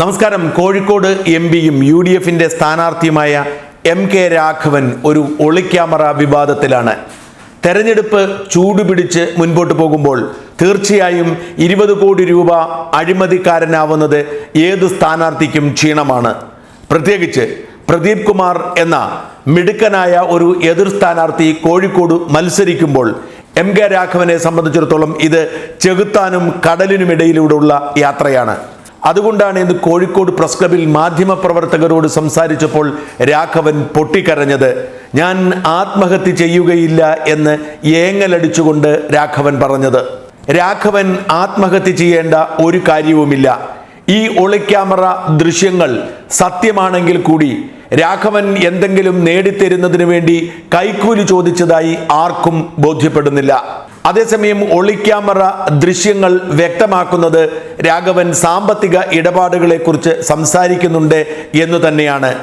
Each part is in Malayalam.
നമസ്കാരം. കോഴിക്കോട് എം പിയും യു ഡി എഫിന്റെ സ്ഥാനാർത്ഥിയുമായ എം കെ രാഘവൻ ഒരു ഒളിക്യാമറ വിവാദത്തിലാണ്. തെരഞ്ഞെടുപ്പ് ചൂടുപിടിച്ച് മുൻപോട്ട് പോകുമ്പോൾ തീർച്ചയായും ഇരുപത് കോടി രൂപ അഴിമതിക്കാരനാവുന്നത് ഏത് സ്ഥാനാർത്ഥിക്കും ക്ഷീണമാണ്. പ്രത്യേകിച്ച് പ്രദീപ് കുമാർ എന്ന മിടുക്കനായ ഒരു എതിർ സ്ഥാനാർത്ഥി കോഴിക്കോട് മത്സരിക്കുമ്പോൾ എം കെ രാഘവനെ സംബന്ധിച്ചിടത്തോളം ഇത് ചെകുത്താനും കടലിനുമിടയിലൂടെയുള്ള യാത്രയാണ്. അതുകൊണ്ടാണ് ഇന്ന് കോഴിക്കോട് പ്രസ് ക്ലബിൽ മാധ്യമപ്രവർത്തകരോട് സംസാരിച്ചപ്പോൾ രാഘവൻ പൊട്ടിക്കരഞ്ഞത്. ഞാൻ ആത്മഹത്യ ചെയ്യുകയില്ല എന്ന് ഏങ്ങലടിച്ചുകൊണ്ട് രാഘവൻ പറഞ്ഞത്. രാഘവൻ ആത്മഹത്യ ചെയ്യേണ്ട ഒരു കാര്യവുമില്ല. ഈ ഒളിക്യാമറ ദൃശ്യങ്ങൾ സത്യമാണെങ്കിൽ കൂടി രാഘവൻ എന്തെങ്കിലും നേടിത്തരുന്നതിന് വേണ്ടി കൈക്കൂലി ചോദിച്ചതായി ആർക്കും ബോധ്യപ്പെടുന്നില്ല. അതേസമയം ഒളിക്യാമറ ദൃശ്യങ്ങൾ വ്യക്തമാക്കുന്നത് രാഘവൻ സാമ്പത്തിക ഇടപാടുകളെക്കുറിച്ച് സംസാരിക്കുന്നുണ്ട് എന്ന് തന്നെയാണ്.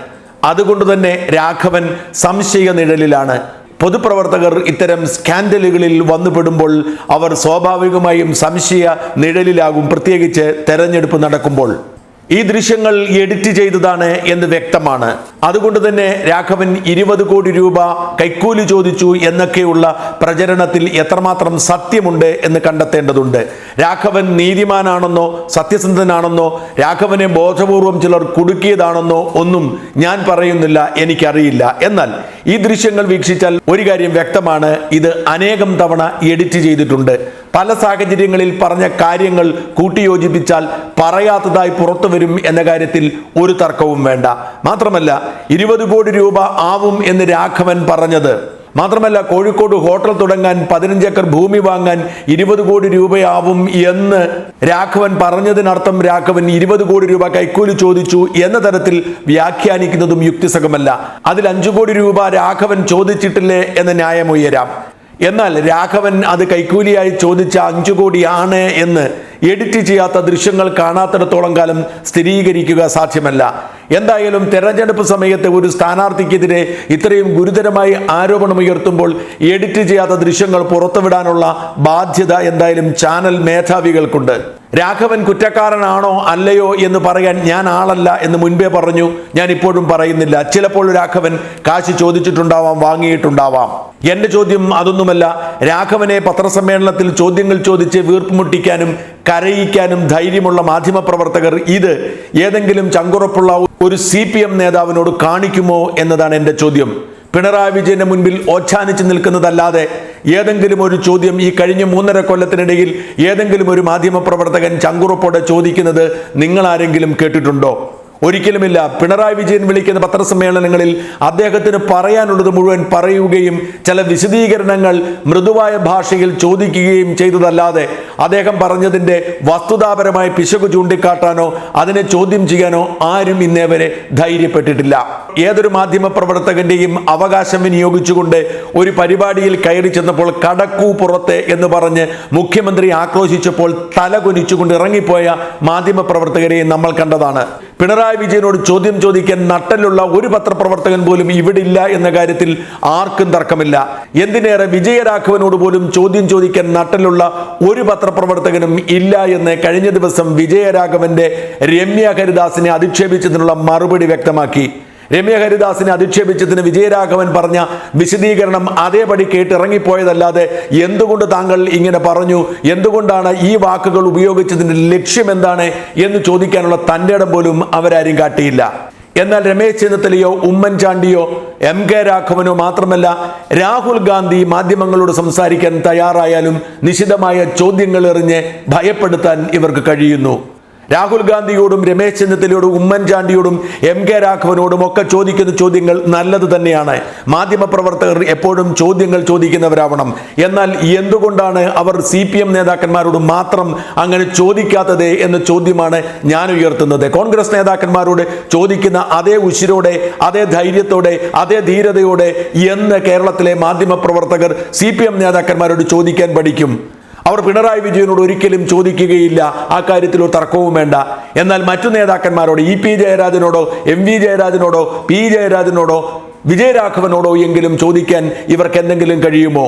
അതുകൊണ്ട് തന്നെ രാഘവൻ സംശയ നിഴലിലാണ്. പൊതുപ്രവർത്തകർ ഇത്തരം സ്കാൻഡലുകളിൽ വന്നുപെടുമ്പോൾ അവർ സ്വാഭാവികമായും സംശയ നിഴലിലാകും. പ്രത്യേകിച്ച് തെരഞ്ഞെടുപ്പ് നടക്കുമ്പോൾ. ഈ ദൃശ്യങ്ങൾ എഡിറ്റ് ചെയ്തതാണ് എന്ന് വ്യക്തമാണ്. അതുകൊണ്ട് തന്നെ രാഘവൻ ഇരുപത് കോടി രൂപ കൈക്കൂലി ചോദിച്ചു എന്നൊക്കെയുള്ള പ്രചരണത്തിൽ എത്രമാത്രം സത്യമുണ്ട് എന്ന് കണ്ടെത്തേണ്ടതുണ്ട്. രാഘവൻ നീതിമാനാണെന്നോ സത്യസന്ധനാണെന്നോ രാഘവനെ ബോധപൂർവം ചിലർ കുടുക്കിയതാണെന്നോ ഒന്നും ഞാൻ പറയുന്നില്ല എനിക്കറിയില്ല. എന്നാൽ ഈ ദൃശ്യങ്ങൾ വീക്ഷിച്ചാൽ ഒരു കാര്യം വ്യക്തമാണ് ഇത് അനേകം തവണ എഡിറ്റ് ചെയ്തിട്ടുണ്ട്. പല സാഹചര്യങ്ങളിൽ പറഞ്ഞ കാര്യങ്ങൾ കൂട്ടിയോജിപ്പിച്ചാൽ പറയാത്തതായി പുറത്തു വരും എന്ന കാര്യത്തിൽ ഒരു തർക്കവും വേണ്ട. മാത്രമല്ല ഇരുപത് കോടി രൂപ ആവും എന്ന് രാഘവൻ പറഞ്ഞത്. മാത്രമല്ല കോഴിക്കോട് ഹോട്ടൽ തുടങ്ങാൻ പതിനഞ്ച് ഏക്കർ ഭൂമി വാങ്ങാൻ ഇരുപത് കോടി രൂപയാവും എന്ന് രാഘവൻ പറഞ്ഞതിനർത്ഥം രാഘവൻ ഇരുപത് കോടി രൂപ കൈക്കൂലി ചോദിച്ചു എന്ന തരത്തിൽ വ്യാഖ്യാനിക്കുന്നതും യുക്തിസഹമല്ല. അതിൽ അഞ്ചു കോടി രൂപ രാഘവൻ ചോദിച്ചിട്ടില്ലേ എന്ന ന്യായം ഉയരാം. എന്നാൽ രാഘവൻ അത് കൈക്കൂലിയായി ചോദിച്ച അഞ്ചു കോടിയാണ് എന്ന് എഡിറ്റ് ചെയ്യാത്ത ദൃശ്യങ്ങൾ കാണാത്തിടത്തോളം കാലം സ്ഥിരീകരിക്കുക സാധ്യമല്ല. എന്തായാലും തെരഞ്ഞെടുപ്പ് സമയത്ത് ഒരു സ്ഥാനാർത്ഥിക്കെതിരെ ഇത്രയും ഗുരുതരമായി ആരോപണം ഉയർത്തുമ്പോൾ എഡിറ്റ് ചെയ്യാത്ത ദൃശ്യങ്ങൾ പുറത്തുവിടാനുള്ള ബാധ്യത എന്തായാലും ചാനൽ മേധാവികൾക്കുണ്ട്. രാഘവൻ കുറ്റക്കാരനാണോ അല്ലയോ എന്ന് പറയാൻ ഞാൻ ആളല്ല എന്ന് മുൻപേ പറഞ്ഞു. ഞാൻ ഇപ്പോഴും പറയുന്നില്ല. ചിലപ്പോൾ രാഘവൻ കാശ് ചോദിച്ചിട്ടുണ്ടാവാം വാങ്ങിയിട്ടുണ്ടാവാം. എന്റെ ചോദ്യം അതൊന്നുമല്ല. രാഘവനെ പത്രസമ്മേളനത്തിൽ ചോദ്യങ്ങൾ ചോദിച്ച് വീർപ്പുമുട്ടിക്കാനും കരയിക്കാനും ധൈര്യമുള്ള മാധ്യമപ്രവർത്തകർ ഇത് ഏതെങ്കിലും ചങ്കുറപ്പുള്ള ഒരു സി പി എം നേതാവിനോട് കാണിക്കുമോ എന്നതാണ് എന്റെ ചോദ്യം. പിണറായി വിജയന്റെ മുൻപിൽ ഓച്ഛാനിച്ച് നിൽക്കുന്നതല്ലാതെ ഏതെങ്കിലും ഒരു ചോദ്യം ഈ കഴിഞ്ഞ മൂന്നര കൊല്ലത്തിനിടയിൽ ഏതെങ്കിലും ഒരു മാധ്യമപ്രവർത്തകൻ ചങ്കുറപ്പോടെ ചോദിക്കുന്നത് നിങ്ങൾ ആരെങ്കിലും കേട്ടിട്ടുണ്ടോ? ഒരിക്കലുമില്ല. പിണറായി വിജയൻ വിളിക്കുന്ന പത്രസമ്മേളനങ്ങളിൽ അദ്ദേഹത്തിന് പറയാനുള്ളത് മുഴുവൻ പറയുകയും ചില വിശദീകരണങ്ങൾ മൃദുവായ ഭാഷയിൽ ചോദിക്കുകയും ചെയ്തതല്ലാതെ അദ്ദേഹം പറഞ്ഞതിന്റെ വസ്തുതാപരമായ പിശക് ചൂണ്ടിക്കാട്ടാനോ അതിനെ ചോദ്യം ചെയ്യാനോ ആരും ഇന്നേ വരെ ധൈര്യപ്പെട്ടിട്ടില്ല. ഏതൊരു മാധ്യമ പ്രവർത്തകന്റെയും അവകാശം വിനിയോഗിച്ചുകൊണ്ട് ഒരു പരിപാടിയിൽ കയറി ചെന്നപ്പോൾ കടക്കൂ പുറത്തെ എന്ന് പറഞ്ഞ് മുഖ്യമന്ത്രി ആക്രോശിച്ചപ്പോൾ തല കുനിച്ചുകൊണ്ട് ഇറങ്ങിപ്പോയ മാധ്യമ പ്രവർത്തകരെയും നമ്മൾ കണ്ടതാണ്. പിണറായി വിജയനോട് ചോദ്യം ചോദിക്കാൻ നട്ടലുള്ള ഒരു പത്രപ്രവർത്തകൻ പോലും ഇവിടെ ഇല്ല എന്ന കാര്യത്തിൽ ആർക്കും തർക്കമില്ല. എന്തിനേറെ വിജയരാഘവനോട് പോലും ചോദ്യം ചോദിക്കാൻ നട്ടലുള്ള ഒരു പത്രപ്രവർത്തകനും ഇല്ല എന്ന് കഴിഞ്ഞ ദിവസം വിജയരാഘവന്റെ രമ്യ ഹരിദാസിനെ അധിക്ഷേപിച്ചതിനുള്ള മറുപടി വ്യക്തമാക്കി. രമ്യ ഹരിദാസിനെ അധിക്ഷേപിച്ചതിന് വിജയരാഘവൻ പറഞ്ഞ വിശദീകരണം അതേപടി കേട്ടിറങ്ങിപ്പോയതല്ലാതെ എന്തുകൊണ്ട് താങ്കൾ ഇങ്ങനെ പറഞ്ഞു? എന്തുകൊണ്ടാണ് ഈ വാക്കുകൾ ഉപയോഗിച്ചതിന്റെ ലക്ഷ്യം എന്താണ് എന്ന് ചോദിക്കാനുള്ള തന്റെ ഇടം പോലും അവരാരും കാട്ടിയില്ല. എന്നാൽ രമേശ് ചെന്നിത്തലയോ ഉമ്മൻചാണ്ടിയോ എം കെ രാഘവനോ മാത്രമല്ല രാഹുൽ ഗാന്ധി മാധ്യമങ്ങളോട് സംസാരിക്കാൻ തയ്യാറായാലും നിശിതമായ ചോദ്യങ്ങൾ എറിഞ്ഞ് ഭയപ്പെടുത്താൻ ഇവർക്ക് കഴിയുന്നു. രാഹുൽ ഗാന്ധിയോടും രമേശ് ചെന്നിത്തലയോടും ഉമ്മൻചാണ്ടിയോടും എം കെ രാഘവനോടും ഒക്കെ ചോദിക്കുന്ന ചോദ്യങ്ങൾ നല്ലത് തന്നെയാണ്. മാധ്യമപ്രവർത്തകർ എപ്പോഴും ചോദ്യങ്ങൾ ചോദിക്കുന്നവരാവണം. എന്നാൽ എന്തുകൊണ്ടാണ് അവർ സി പി എം നേതാക്കന്മാരോട് മാത്രം അങ്ങനെ ചോദിക്കാത്തത് എന്ന ചോദ്യമാണ് ഞാൻ ഉയർത്തുന്നത്. കോൺഗ്രസ് നേതാക്കന്മാരോട് ചോദിക്കുന്ന അതേ ഉശിരോടെ അതേ ധൈര്യത്തോടെ അതേ ധീരതയോടെ എന്ന് കേരളത്തിലെ മാധ്യമപ്രവർത്തകർ സി പി എം നേതാക്കന്മാരോട് ചോദിക്കാൻ പഠിക്കും. അവർ പിണറായി വിജയനോട് ഒരിക്കലും ചോദിക്കുകയില്ല. ആ കാര്യത്തിൽ ഒരു തർക്കവും വേണ്ട. എന്നാൽ മറ്റു നേതാക്കന്മാരോട് ഇ പി ജയരാജനോടോ എം വി ജയരാജനോടോ പി ജയരാജനോടോ വിജയരാഘവനോടോ എങ്കിലും ചോദിക്കാൻ ഇവർക്ക് എന്തെങ്കിലും കഴിയുമോ?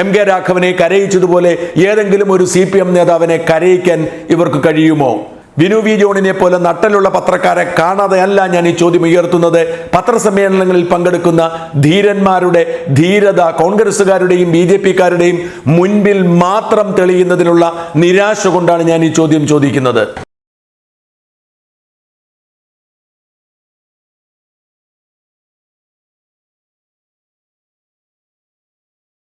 എം കെ രാഘവനെ കരയിച്ചതുപോലെ ഏതെങ്കിലും ഒരു സി പി എം നേതാവിനെ കരയിക്കാൻ ഇവർക്ക് കഴിയുമോ? വിനു വി ജോണിനെ പോലെ നട്ടലുള്ള പത്രക്കാരെ കാണാതെ അല്ല ഞാൻ ഈ ചോദ്യം ഉയർത്തുന്നത്. പത്രസമ്മേളനങ്ങളിൽ പങ്കെടുക്കുന്ന ധീരന്മാരുടെ ധീരത കോൺഗ്രസ്സുകാരുടെയും ബി ജെ പിക്കാരുടെയും മുൻപിൽ മാത്രം തെളിയുന്നതിനുള്ള നിരാശ കൊണ്ടാണ് ഞാൻ ഈ ചോദ്യം ചോദിക്കുന്നത്.